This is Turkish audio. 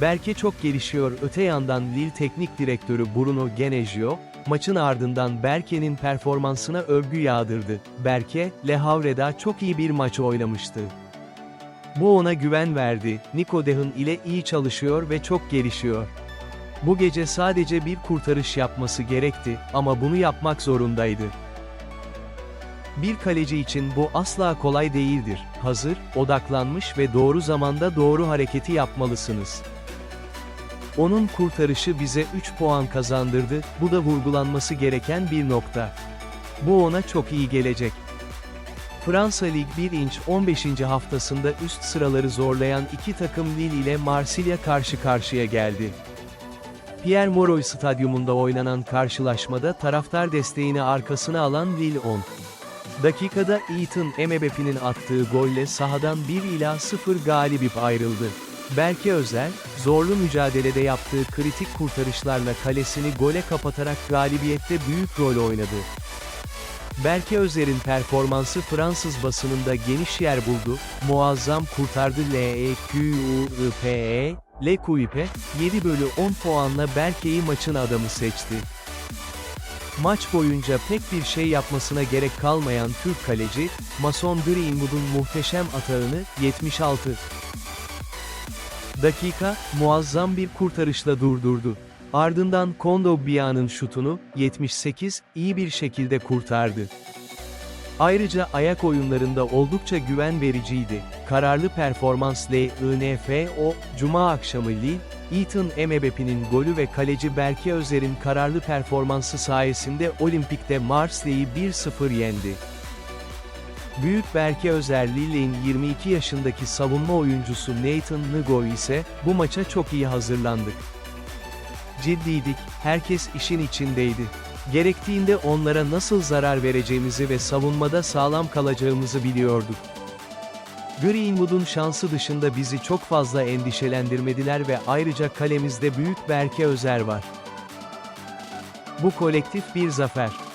Berke çok gelişiyor öte yandan Lille Teknik Direktörü Bruno Genesio, maçın ardından Berke'nin performansına övgü yağdırdı. Berke, Le Havre'da çok iyi bir maç oynamıştı. Bu ona güven verdi, Nico Dehan ile iyi çalışıyor ve çok gelişiyor. Bu gece sadece bir kurtarış yapması gerekti ama bunu yapmak zorundaydı. Bir kaleci için bu asla kolay değildir. Hazır, odaklanmış ve doğru zamanda doğru hareketi yapmalısınız. Onun kurtarışı bize 3 puan kazandırdı, bu da vurgulanması gereken bir nokta. Bu ona çok iyi gelecek. Fransa Lig 1 inç 15. haftasında üst sıraları zorlayan iki takım Lille ile Marsilya karşı karşıya geldi. Pierre Moroy stadyumunda oynanan karşılaşmada taraftar desteğini arkasına alan Lille 10. Dakikada Ethan Emebepi'nin attığı golle sahadan 1 ila 0 galibip ayrıldı. Berke Özer, zorlu mücadelede yaptığı kritik kurtarışlarla kalesini gole kapatarak galibiyette büyük rol oynadı. Berke Özer'in performansı Fransız basınında geniş yer buldu, muazzam kurtardı E L-E-Q-U-I-P-E, Le Couipe, 7 bölü 10 puanla Berke'yi maçın adamı seçti. Maç boyunca pek bir şey yapmasına gerek kalmayan Türk kaleci, Mason Greenwood'un muhteşem atağını, 76 dakika, muazzam bir kurtarışla durdurdu. Ardından Kondogbia şutunu, 78, iyi bir şekilde kurtardı. Ayrıca ayak oyunlarında oldukça güven vericiydi. Kararlı performansla INFO, Cuma akşamı Lille, Ethan Emebepi'nin golü ve kaleci Berke Özer'in kararlı performansı sayesinde Olimpik'te Marseille'yi 1-0 yendi. Büyük Berke Özer Lille'in 22 yaşındaki savunma oyuncusu Nathan Ngoy ise, bu maça çok iyi hazırlandık. Ciddiydik, herkes işin içindeydi. Gerektiğinde onlara nasıl zarar vereceğimizi ve savunmada sağlam kalacağımızı biliyorduk. Greenwood'un şansı dışında bizi çok fazla endişelendirmediler ve ayrıca kalemizde büyük Berke Özer var. Bu kolektif bir zafer.